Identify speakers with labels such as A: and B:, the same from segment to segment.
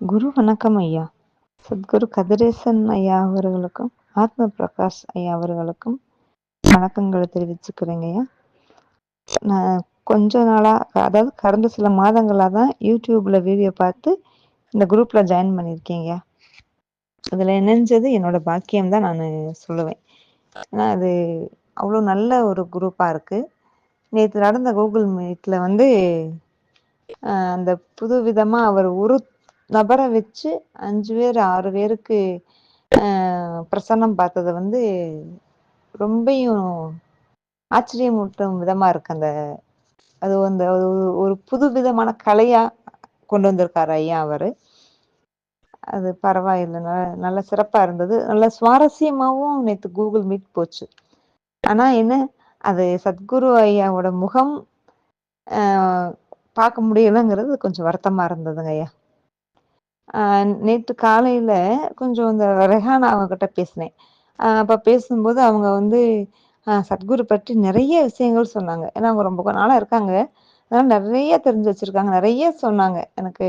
A: குரு வணக்கம் ஐயா. சத்குரு கதிரேசன் ஐயா அவர்களுக்கும் ஆத்ம பிரகாஷ் ஐயா அவர்களுக்கும் வணக்கங்களை தெரிவிச்சுக்கிறேங்க ஐயா. நான் கொஞ்ச நாளாக அதாவது கடந்த சில மாதங்களாக தான் யூடியூப்ல வீடியோ பார்த்து இந்த குரூப்ல ஜாயின் பண்ணியிருக்கேங்க அதில் இணைஞ்சது என்னோட பாக்கியம் தான் நான் சொல்லுவேன். ஏன்னா அது அவ்வளோ நல்ல ஒரு குரூப்பாக இருக்குது நேற்று நடந்த கூகுள் மீட்டில் வந்து அந்த புது விதமாக அவர் ஒரு நபரை வச்சு அஞ்சு பேர் ஆறு பேருக்கு பிரசன்னம் பார்த்தது வந்து ரொம்பையும் ஆச்சரியமூட்டும் விதமா இருக்கு. அந்த அது அந்த ஒரு- புது விதமான கலையா கொண்டு வந்திருக்காரு ஐயா அவரு. அது பரவாயில்லை. நல்ல நல்ல சிறப்பா இருந்தது. நல்ல சுவாரஸ்யமாவும் நேற்று கூகுள் மீட் போச்சு. ஆனா என்ன அது சத்குரு ஐயாவோட முகம் பார்க்க முடியலைங்கிறது கொஞ்சம் வருத்தமா இருந்ததுங்க ஐயா. நேற்று காலையில கொஞ்சம் இந்த ரெஹானா அவங்க கிட்ட பேசினேன் அப்போ பேசும்போது அவங்க வந்து சத்குரு பற்றி நிறைய விஷயங்கள் சொன்னாங்க. ஏன்னா அவங்க ரொம்ப நாளாக இருக்காங்க. அதனால நிறைய தெரிஞ்சு வச்சிருக்காங்க. நிறைய சொன்னாங்க. எனக்கு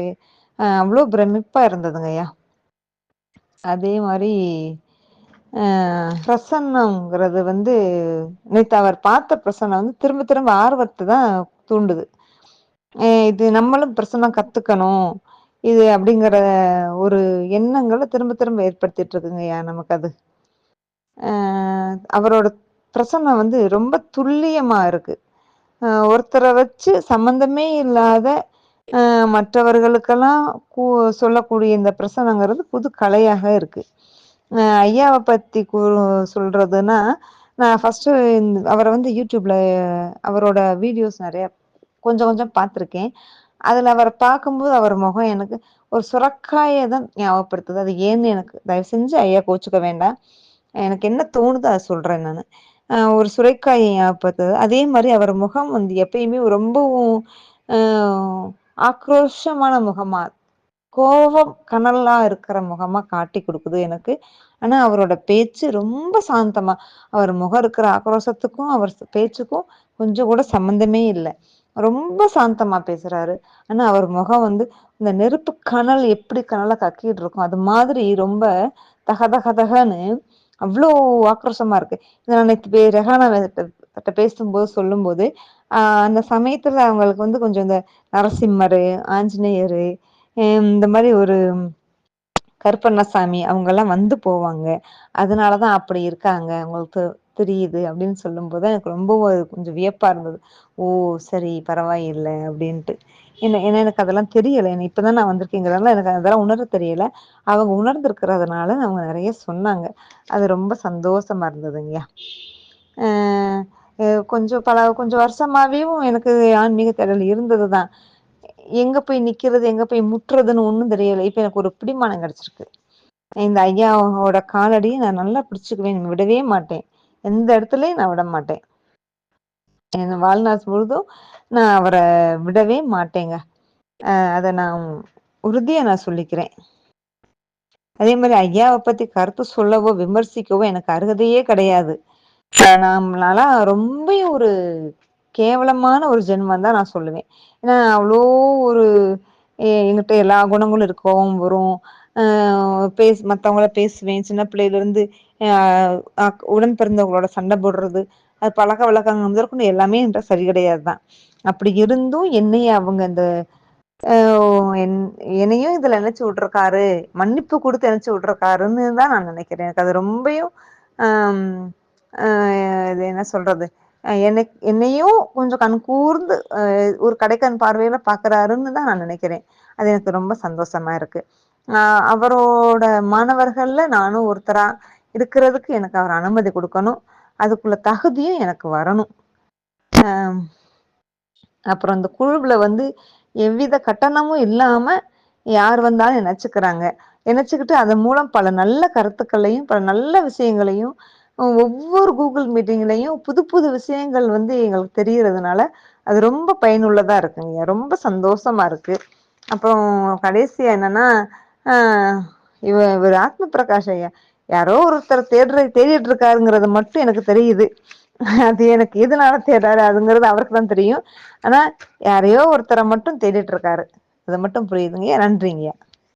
A: அவ்வளோ பிரமிப்பா இருந்ததுங்க ஐயா. அதே மாதிரி ஆஹ் வந்து நேற்று அவர் பார்த்த பிரசன்னம் வந்து திரும்ப திரும்ப ஆர்வத்தை தான் தூண்டுது. இது நம்மளும் பிரசன்னம் கத்துக்கணும். இது அப்படிங்கிற ஒரு எண்ணங்களை திரும்ப திரும்ப ஏற்படுத்திட்டு இருக்குங்கய்யா நமக்கு அது. ஆஹ் அவரோட பிரசன்னம் வந்து ரொம்ப துல்லியமா இருக்கு. ஒருத்தரை வச்சு சம்பந்தமே இல்லாத மற்றவர்களுக்கெல்லாம் கூ- சொல்லக்கூடிய இந்த பிரசனங்கிறது புது கலையாக இருக்கு. ஐயாவை பத்தி கூ சொல்றதுன்னா நான் ஃபர்ஸ்ட் அவரை வந்து யூடியூப்ல அவரோட வீடியோஸ் நிறைய கொஞ்சம் கொஞ்சம் பார்த்துருக்கேன். அதில் அவரை பார்க்கும்போது அவர் முகம் எனக்கு ஒரு சுரக்காயை தான் ஞாபகப்படுத்துது. அது ஏன்னு எனக்கு தயவு செஞ்சு ஐயா கோச்சுக்க வேண்டாம். எனக்கு என்ன தோணுதோ அதை சொல்றேன் நான். ஒரு சுரைக்காயை ஞாபகப்படுத்துது. அதே மாதிரி அவர் முகம் வந்து எப்பயுமே ரொம்பவும் ஆஹ் ஆக்ரோஷமான முகமா கோபம் கனலா இருக்கிற முகமா காட்டி கொடுக்குது எனக்கு. ஆனா அவரோட பேச்சு ரொம்ப சாந்தமா அவர் முகம் இருக்கிற ஆக்ரோஷத்துக்கும் அவர் பேச்சுக்கும் கொஞ்சம் கூட சம்மந்தமே இல்லை. ரொம்ப சாந்தமா பேசுறாரு. ஆனா அவர் முகம் வந்து இந்த நெருப்பு கனல் எப்படி கனலா கக்கிட்டு இருக்கும் அது மாதிரி ரொம்ப தகதகதகன்னு அவ்வளோ ஆக்ரோஷமா இருக்கு. இதை நான் நேற்று பே ரெஹானா கிட்ட பேசும்போது சொல்லும்போது ஆஹ் அந்த சமயத்துல அவங்களுக்கு வந்து கொஞ்சம் இந்த நரசிம்மர் ஆஞ்சநேயர் இந்த மாதிரி ஒரு கருப்பண்ணசாமி அவங்க எல்லாம் வந்து போவாங்க. அதனாலதான் அப்படி இருக்காங்க. அவங்களுக்கு தெரியுது அப்படின்னு சொல்லும்போது எனக்கு ரொம்ப கொஞ்சம் வியப்பா இருந்தது. ஓ சரி பரவாயில்லை அப்படின்ட்டு. என்ன ஏன்னா எனக்கு அதெல்லாம் தெரியலை. என்ன இப்பதான் நான் வந்திருக்கேங்கிறதுனால எனக்கு அதெல்லாம் உணர தெரியல. அவங்க உணர்ந்திருக்கிறதுனால அவங்க நிறைய சொன்னாங்க. அது ரொம்ப சந்தோஷமா இருந்ததுங்கய்யா கொஞ்சம் பல கொஞ்சம் வருஷமாவேவும் எனக்கு ஆன்மீக தேடல் இருந்தது தான் எங்க போய் நிக்கிறது எங்க போய் முட்டுறதுன்னு ஒன்றும் தெரியலை. இப்போ எனக்கு ஒரு பிடிமானம் கிடைச்சிருக்கு. இந்த ஐயாவோட காலடியை நான் நல்லா பிடிச்சுக்குவேன். விடவே மாட்டேன். எந்த இடத்துலயும் நான் விட மாட்டேன். என் வாழ்நாள் முழுதும் நான் அவரை விடவே மாட்டேங்க. அதை நான் உறுதியா நான் சொல்லிக்கிறேன். அதே மாதிரி ஐயாவை பத்தி கருத்து சொல்லவோ விமர்சிக்கவோ எனக்கு அருகதையே கிடையாது. நம்மளால ரொம்ப ஒரு கேவலமான ஒரு ஜென்மம் தான் நான் சொல்லுவேன். ஏன்னா அவ்வளோ ஒரு எங்கிட்ட என்கிட்ட எல்லா குணங்களும் இருக்கவும் வரும். பேச மற்றவங்கள பேசுவேன். சின்ன பிள்ளையில இருந்து ஆஹ் உடன் பிறந்தவங்களோட சண்டை போடுறது அது பழக்க வழக்கங்கள் முதற்கொண்டு எல்லாமே என்ற சரி கிடையாது தான் அப்படி இருந்தும் என்னைய அவங்க இந்த ஆஹ் என்- என்னையும் இதுல நினைச்சு விட்டுருக்காரு மன்னிப்பு கொடுத்து நினைச்சு விட்டுருக்காருன்னு தான் நான் நினைக்கிறேன். எனக்கு அது ரொம்பையும் ஆஹ் இது என்ன சொல்றது? அஹ் எனக்கு என்னையும் கொஞ்சம் கண் கூர்ந்து ஒரு கடைக்கண் பார்வையில பாக்குறாருன்னு தான் நான் நினைக்கிறேன். அது எனக்கு ரொம்ப சந்தோஷமா இருக்கு. அவரோட மாணவர்கள்ல நானும் ஒருத்தரா இருக்கிறதுக்கு எனக்கு அவர் அனுமதி கொடுக்கணும். அதுக்குள்ள தகுதியும் எனக்கு வரணும். ஆஹ் அப்புறம் இந்த குழுவுல வந்து எவ்வித கட்டணமும் இல்லாம யார் வந்தாலும் நினைச்சுக்கிறாங்க நினைச்சுக்கிட்டு அதன் மூலம் பல நல்ல கருத்துக்களையும் பல நல்ல விஷயங்களையும் ஒவ்வொரு கூகுள் மீட்டிங்லையும் புது புது விஷயங்கள் வந்து எங்களுக்கு தெரியறதுனால அது ரொம்ப பயனுள்ளதா இருக்குங்க. ரொம்ப சந்தோஷமா இருக்கு. அப்புறம் கடைசியா என்னன்னா இவ இவர் ஆத்ம பிரகாஷ் ஐயா. யாரோ ஒருத்தர் தேடுற தேடிட்டு இருக்காருங்கிறது மட்டும் எனக்கு தெரியுது. அது எனக்கு எதனால தேடுறாரு அதுங்கிறது அவருக்கு தான் தெரியும். ஆனா யாரையோ ஒருத்தரை மட்டும் தேடிட்டு இருக்காரு அது மட்டும் புரியுதுங்க நன்றிங்கய்யா.